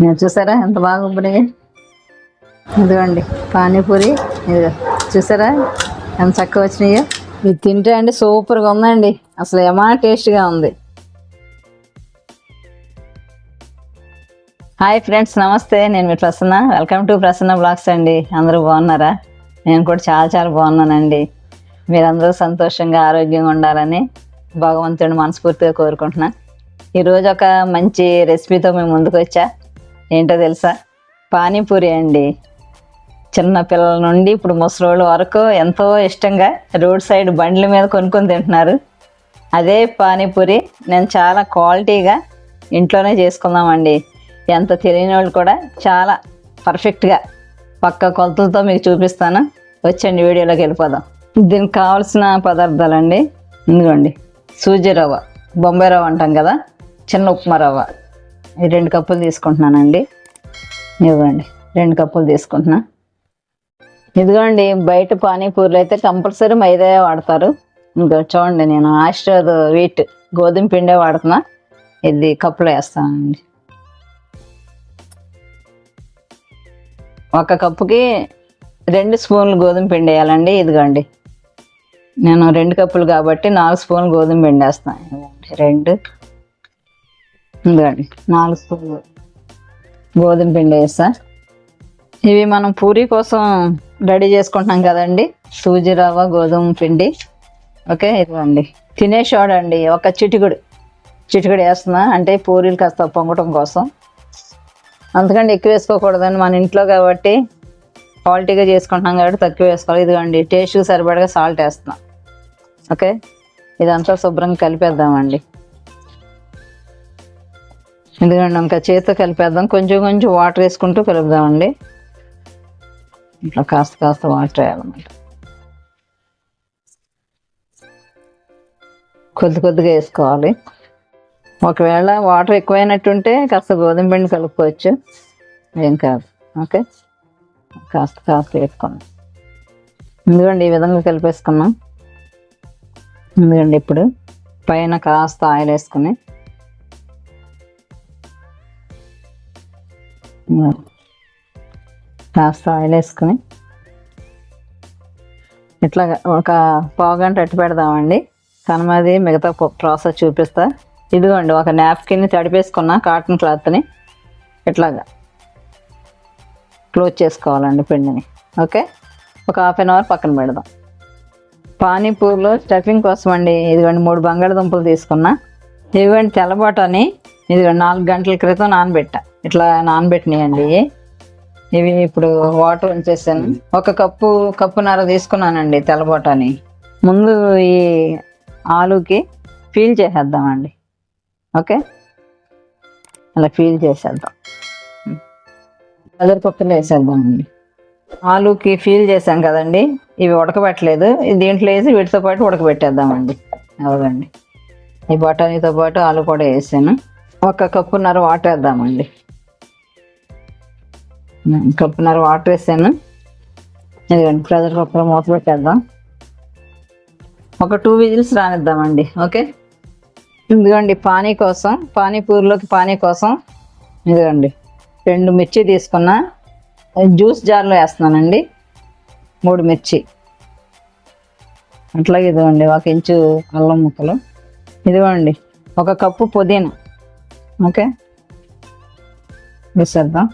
మీరు చూసారా? ఎంత బాగా ఇదిగోండి పానీపూరి. చూసారా? ఎంత చక్కగా వచ్చినాయో. ఇది తింటే అండి సూపర్గా ఉందండి. అసలు ఏమా టేస్ట్గా ఉంది. హాయ్ ఫ్రెండ్స్ నమస్తే. నేను మీ Prasanna. Welcome to Prasanna blogs అండి. అందరూ బాగున్నారా? నేను కూడా చాలా చాలా బాగున్నానండి. మీరందరూ సంతోషంగా ఆరోగ్యంగా ఉండాలని భగవంతుడిని మనస్ఫూర్తిగా కోరుకుంటున్నా. ఈరోజు ఒక మంచి రెసిపీతో మేము ముందుకు వచ్చా. ఏంటో తెలుసా? పానీపూరి అండి. చిన్న పిల్లల నుండి ఇప్పుడు ముసలోళ్ళ వరకు ఎంతో ఇష్టంగా రోడ్ సైడ్ బండ్ల మీద కొనుక్కొని తింటున్నారు. అదే పానీపూరి నేను చాలా క్వాలిటీగా ఇంట్లోనే చేసుకుందామండి. ఎంత తెలియని వాళ్ళు కూడా చాలా పర్ఫెక్ట్గా పక్క కొలతలతో మీకు చూపిస్తాను. వచ్చండి వీడియోలోకి వెళ్ళిపోదాం. దీనికి కావాల్సిన పదార్థాలండి. ఇదిగోండి సూజీ రవ్వ. బొంబాయి రవ్వ అంటాం కదా చిన్న ఉప్మా రవ్వ. రెండు కప్పులు తీసుకుంటున్నానండి. ఇవ్వండి రెండు కప్పులు తీసుకుంటున్నా. ఇదిగోండి బయట పానీపూరిలో అయితే కంపల్సరీ మైదా వాడతారు. ఇంకా చూడండి నేను ఆశీర్వాద్ వీట్ గోధుమ పిండే వాడుతున్నా. ఇది కప్పులో వేస్తానండి. ఒక కప్పుకి రెండు స్పూన్లు గోధుమ పిండి వేయాలండి. ఇదిగోండి నేను రెండు కప్పులు కాబట్టి నాలుగు స్పూన్లు గోధుమ పిండి వేస్తాను. రెండు. ఇదిగోండి నాలుగు స్పూన్లు గోధుమ పిండి వేస్తా. ఇవి మనం పూరి కోసం రెడీ చేసుకుంటున్నాం కదండి. సూజీ రవ్వ గోధుమ పిండి. ఓకే ఇదిగోండి. తినేసోడండి ఒక చిటికుడు. చిటికుడు వేస్తున్నా అంటే పూరీలు కాస్త పొంగటం కోసం. అందుకని ఎక్కువ వేసుకోకూడదండి మన ఇంట్లో కాబట్టి క్వాలిటీగా చేసుకుంటున్నాం కాబట్టి తక్కువ వేసుకోవాలి. ఇదిగోండి టేస్ట్ సరిపడగా సాల్ట్ వేస్తున్నాం. ఓకే ఇదంతా శుభ్రంగా కలిపేద్దామండి. ఎందుకంటే ఇంకా చేతితో కలిపేద్దాం. కొంచెం కొంచెం వాటర్ వేసుకుంటూ కలుపుదామండి. ఇట్లా కాస్త కాస్త వాటర్ వేయాలన్నమాట. కొద్ది కొద్దిగా వేసుకోవాలి. ఒకవేళ వాటర్ ఎక్కువైనట్టుంటే కాస్త గోధుమ పిండి కలుపుకోవచ్చు. ఏం కాదు. ఓకే? కాస్త కాస్త వేసుకోండి. ఎందుకండి ఈ విధంగా కలిపేసుకున్నాం. ఎందుకండి ఇప్పుడు పైన కాస్త ఆయిల్ వేసుకుని కాస్త ఆయిల్ వేసుకుని. ఇట్లా ఒక పావు గంట అట్టు పెడదామండి. కనుమది మిగతా ప్రాసెస్ చూపిస్తా. ఇదిగోండి ఒక నాప్కిన్ తడిపేసుకున్న కాటన్ క్లాత్ని ఇట్లాగా క్లోజ్ చేసుకోవాలండి పిండిని. ఓకే? ఒక హాఫ్ అన్ అవర్ పక్కన పెడదాం. పానీపూరిలో స్టఫింగ్ కోసం అండి ఇదిగోండి మూడు బంగాళదుంపలు తీసుకున్నా. ఇదిగోండి తెల్లబాటని ఇదిగోండి నాలుగు గంటల క్రితం నానబెట్టా. ఇట్లా నానబెట్టినాయండి. ఇవి ఇప్పుడు వాటర్ ఉంచేసాను. ఒక కప్పు కప్పున్నర తీసుకున్నానండి తెల్లబొటాని. ముందు ఈ ఆలుకి ఫీల్ చేసేద్దామండి. ఓకే? అలా ఫీల్ చేసేద్దాం. పప్పులు వేసేద్దామండి. ఆలుకి ఫీల్ చేసాం కదండి. ఇవి ఉడకబెట్టలేదు. ఇది దీంట్లో వేసి వీటితో పాటు ఉడకబెట్టేద్దామండి. అవునండి ఈ బఠానీతో పాటు ఆలు కూడా వేసాను. ఒక కప్పున్నర వాటర్ వేద్దామండి. కప్పున్నర వాటర్ వేసాను. ఇదిగోండి ప్రెజర్ కుక్కర్ మూత పెట్టేద్దాం. ఒక టూ విజిల్స్ రానిద్దామండి ఓకే ఇదిగోండి పానీ కోసం పానీపూరిలోకి పానీ కోసం ఇదిగోండి రెండు మిర్చి తీసుకున్నా జ్యూస్ జార్లో వేస్తున్నానండి మూడు మిర్చి. అట్లాగే ఇదిగోండి ఒక ఇంచు అల్లం ముక్కలు. ఇదిగోండి ఒక కప్పు పుదీనా. ఓకే. వేసేద్దాం.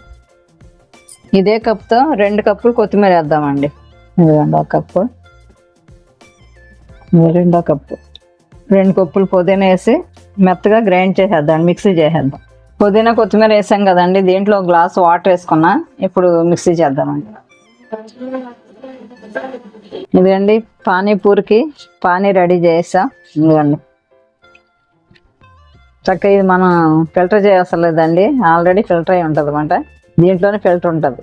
ఇదే కప్తో రెండు కప్పులు కొత్తిమీర వేద్దామండి. రెండో కప్పు. రెండో కప్పు. రెండు కప్పులు పుదీనా వేసి మెత్తగా గ్రైండ్ చేసేద్దాం మిక్సీ చేసేద్దాం. పుదీనా కొత్తిమీర వేసాం కదండి దీంట్లో ఒక గ్లాస్ వాటర్ వేసుకున్నా ఇప్పుడు మిక్సీ చేద్దామండి. ఇదిగండి పానీపూరికి పానీ రెడీ చేసా. ఇదిగండి. చక్కగా ఇది మనం ఫిల్టర్ చేయవసరం ఆల్రెడీ ఫిల్టర్ అయి ఉంటుంది అనమాట దీంట్లోనే ఫిల్టర్ ఉంటుంది.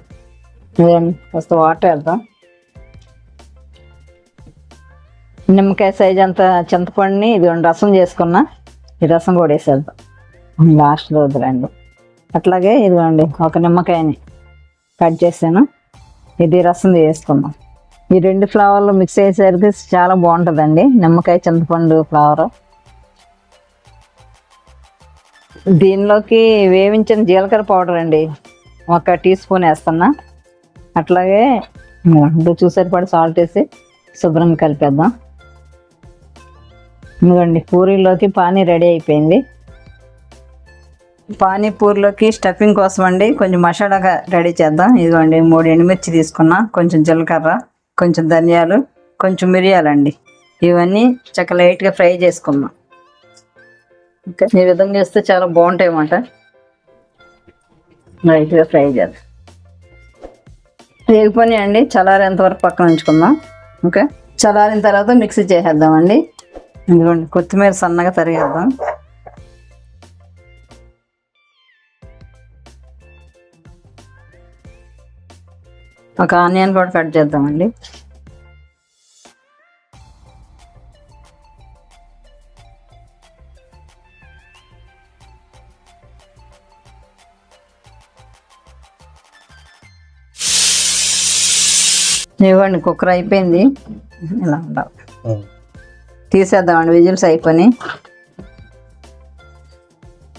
ఫస్ట్ వాటర్ వేద్దాం. నిమ్మకాయ సైజ్ అంత చింతపండుని ఇదిగోండి రసం చేసుకున్నా. ఈ రసం కూడా వేసేద్దాం. లాస్ట్లో వద్దులండి అట్లాగే ఇదిగోండి ఒక నిమ్మకాయని కట్ చేసాను. ఇది రసం వేసుకుందాం. ఈ రెండు ఫ్లవర్లు మిక్స్ అయ్యేసరికి చాలా బాగుంటుందండి. నిమ్మకాయ చింతపండు ఫ్లవర్ దీనిలోకి వేయించిన జీలకర్ర పౌడర్ అండి. ఒక టీ స్పూన్ వేస్తున్నా. అట్లాగే రుచి పడి సాల్ట్ వేసి శుభ్రంగా కలిపేద్దాం. ఇదిగోండి పూరీలోకి పానీ రెడీ అయిపోయింది. పానీపూరిలోకి స్టఫింగ్ కోసం అండి కొంచెం మసాలాగా రెడీ చేద్దాం. ఇదిగోండి మూడు ఎండుమిర్చి తీసుకున్నా కొంచెం జీలకర్ర కొంచెం ధనియాలు కొంచెం మిరియాలండి. ఇవన్నీ చక్క లైట్గా ఫ్రై చేసుకుందాం. ఓకే. ఈ విధంగా చేస్తే చాలా బాగుంటాయి అన్నమాట లైట్గా ఫ్రై చేద్దాం వేగిపోయి అండి చల్లారేంత వరకు పక్కన ఉంచుకుందాం. ఓకే. చల్లారిన తర్వాత మిక్సీ చేసేద్దామండి. ఇదిగోండి కొత్తిమీర సన్నగా తరిగేద్దాం. ఒక ఆనియన్ కూడా కట్ చేద్దామండి. ఇవ్వండి కుక్కర్ అయిపోయింది. ఇలా ఉండాలి. తీసేద్దామండి విజిల్స్ అయిపోయి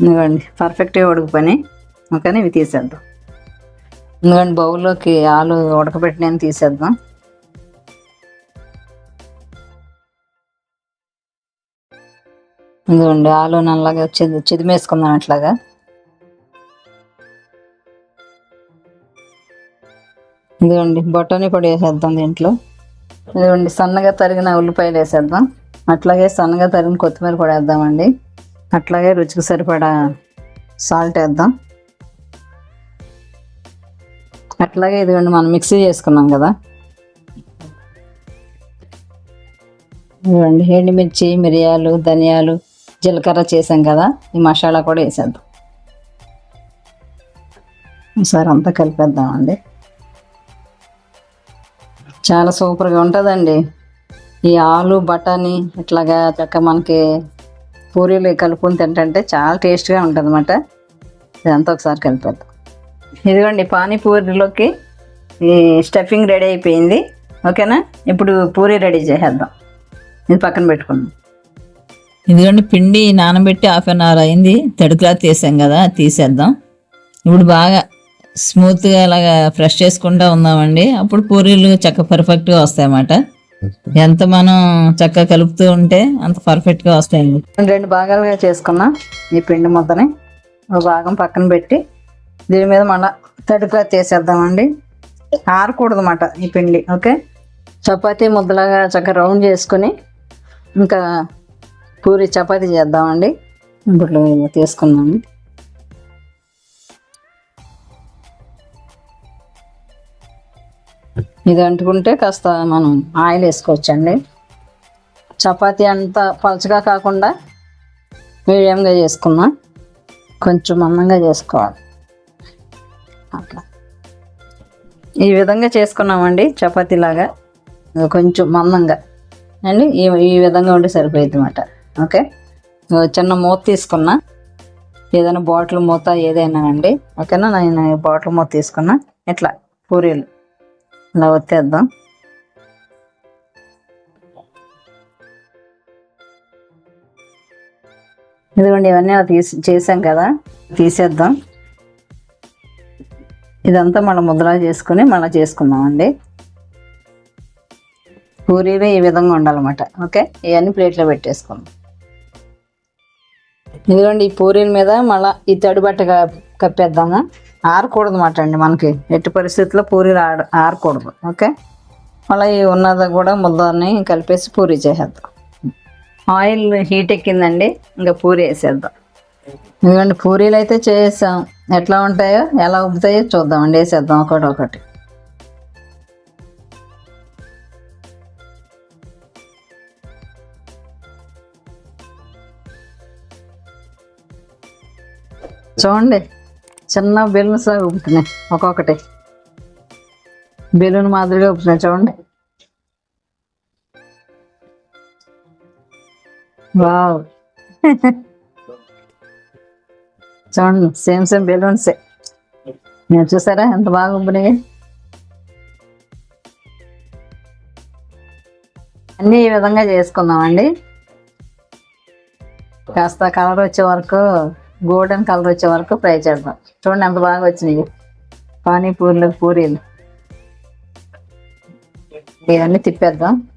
ఇవ్వండి పర్ఫెక్ట్గా ఉడికిపోయి ఓకేనా ఇవి తీసేద్దాం. ఎందుకంటే బౌల్లోకి ఆలు ఉడకబెట్టిన తీసేద్దాం. ఇదిగోండి ఆలు నల్లగా చిది చిదిమేసుకుందాం అట్లాగా. ఇదిగోండి బొటానీ పొడి వేసేద్దాం దీంట్లో. ఇదిగోండి సన్నగా తరిగిన ఉల్లిపాయలు వేసేద్దాం. అట్లాగే సన్నగా తరిగిన కొత్తిమీర కూడా వేద్దామండి. అట్లాగే రుచికి సరిపడా సాల్ట్ వేద్దాం. అట్లాగే ఇదిగోండి మనం మిక్సీ చేసుకున్నాం కదా. ఇదిగోండి ఎండుమిర్చి మిరియాలు ధనియాలు జీలకర్ర చేసాం కదా. ఈ మసాలా కూడా వేసేద్దాం. ఒకసారి అంతా కలిపేద్దామండి. చాలా సూపర్గా ఉంటుందండి. ఈ ఆలు బఠానీ ఇట్లాగా చక్క మనకి పూరీలు కలుపుకొని తింటే చాలా టేస్ట్గా ఉంటుంది అనమాట ఇదంతా ఒకసారి కలిపేద్దాం. ఇదిగోండి పానీపూరిలోకి ఈ స్టఫింగ్ రెడీ అయిపోయింది. ఓకేనా? ఇప్పుడు పూరి రెడీ చేసేద్దాం. ఇది పక్కన పెట్టుకుందాం. ఇదిగోండి పిండి నానబెట్టి హాఫ్ అన్ అవర్ అయింది. తడుకులా తీసాం కదా తీసేద్దాం. ఇప్పుడు బాగా స్మూత్గా ఇలాగా ఫ్రెష్ చేసుకుంటూ ఉందామండి అప్పుడు పూరీలు చక్క పర్ఫెక్ట్గా వస్తాయన్నమాట. ఎంత మనం చక్కగా కలుపుతూ ఉంటే అంత పర్ఫెక్ట్గా వస్తాయండి. రెండు భాగాలుగా చేసుకున్నా ఈ పిండి ముద్దని ఒక భాగం పక్కన పెట్టి దీని మీద మళ్ళా తడి క్లాత్ వేసేద్దామండి ఆరకూడదు అన్నమాట ఈ పిండి ఓకే? చపాతీ ముద్దలాగా చక్కగా రౌండ్ చేసుకుని ఇంకా పూరి చపాతీ చేద్దామండి. ఇప్పుడు ఇలా ఇది అంటుకుంటే కాస్త మనం ఆయిల్ వేసుకోవచ్చండి. చపాతీ అంత పలచగా కాకుండా మీడియంగా చేసుకున్నా కొంచెం మందంగా చేసుకోవాలి. అట్లా ఈ విధంగా చేసుకున్నామండి చపాతీలాగా కొంచెం మందంగా. అండి ఈ ఈ విధంగా ఉంటే సరిపోయింది అనమాట ఓకే. చిన్న మూత తీసుకున్నా. ఏదైనా బాటిల్ మూత ఏదైనా అండి. ఓకేనా? నేను బాటిల్ మూత తీసుకున్నా. ఇట్లా పూరీలు. ఇలా వచ్చేద్దాం ఇదిగోండి ఇవన్నీ అలా తీసి చేసాం కదా తీసేద్దాం. ఇదంతా మళ్ళీ ముద్ర చేసుకుని మళ్ళీ చేసుకుందామండి. పూరీలు ఈ విధంగా ఉండాలన్నమాట ఓకే? ఇవన్నీ ప్లేట్లో పెట్టేసుకుందాం. ఇదిగోండి ఈ పూరీల మీద మళ్ళీ ఈ తడి బట్ట కప్పేద్దాము? ఆరకూడదు మాట అండి మనకి. ఎట్టి పరిస్థితుల్లో పూరీలు ఆడ ఆరకూడదు. ఓకే? మళ్ళీ ఈ ఉన్నది కూడా ముద్దని కలిపేసి పూరీ చేసేద్దాం. ఆయిల్ హీట్ ఎక్కిందండి ఇంకా పూరి వేసేద్దాం. ఎందుకంటే పూరీలు అయితే చేసాం ఎట్లా ఉంటాయో ఎలా ఉబ్బుతాయో చూద్దామండి. వేసేద్దాం ఒకటి ఒకటి. చూడండి చిన్న బెలూన్స్ లాగా ఊపుతున్నాయి. ఒక్కొక్కటి. బెలూన్ మాదిరిగా ఊపుతున్నాయి చూడండి. వావ్. చూడండి సేమ్ సేమ్ బెలూన్సే. నేను చూసారా ఎంత బాగా ఉబ్బినాయి అన్నీ ఈ విధంగా చేసుకుందామండి. కాస్త కలర్ వచ్చే వరకు గోల్డెన్ కలర్ వచ్చే వరకు ఫ్రై చేద్దాం. చూడండి ఎంత బాగా వచ్చినాయి. పానీపూరిలో పూరీలు. ఇవన్నీ తిప్పేద్దాం.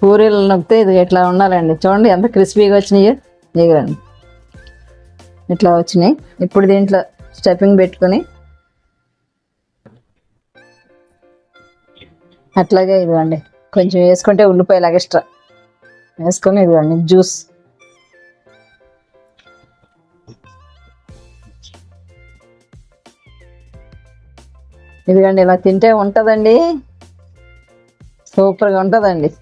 పూరీలు నొక్కితే ఇది ఇట్లా ఉండాలండి? చూడండి ఎంత క్రిస్పీగా వచ్చినాయో. ఇదిగోండి ఇట్లా వచ్చినాయి. ఇప్పుడు దీంట్లో స్టెప్పింగ్ పెట్టుకొని అట్లాగే ఇదిగోండి. కొంచెం వేసుకుంటే ఉల్లిపాయలు ఎక్స్ట్రా వేసుకొని ఇదిగోండి జ్యూస్. ఇదిగండి ఇలా తింటే ఉంటుందండి. సూపర్గా ఉంటుందండి.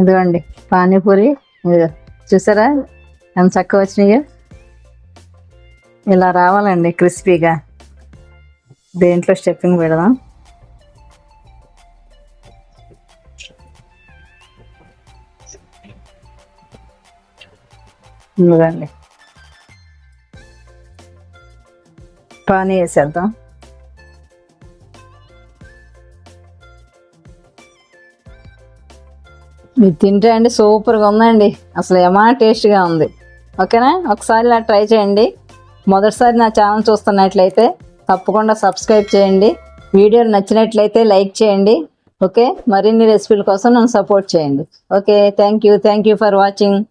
ఇదిగోండి పానీపూరి. చూసారా? ఎంత చక్కగా వచ్చినాయో. ఇలా రావాలండి క్రిస్పీగా. దేంట్లో స్టెప్పింగ్ పెడదాం. ఇదిగోండి. పానీ వేసేద్దాం. మీరు తింటే అండి సూపర్గా ఉందండి. అసలు ఏమా టేస్ట్గా ఉంది. ఓకేనా? ఒకసారి ఇలా ట్రై చేయండి. మొదటిసారి నా ఛానల్ చూస్తున్నట్లయితే తప్పకుండా సబ్స్క్రైబ్ చేయండి. వీడియో నచ్చినట్లయితే లైక్ చేయండి. ఓకే? మరిన్ని రెసిపీల కోసం నన్ను సపోర్ట్ చేయండి. Okay? Thank you thank you for watching.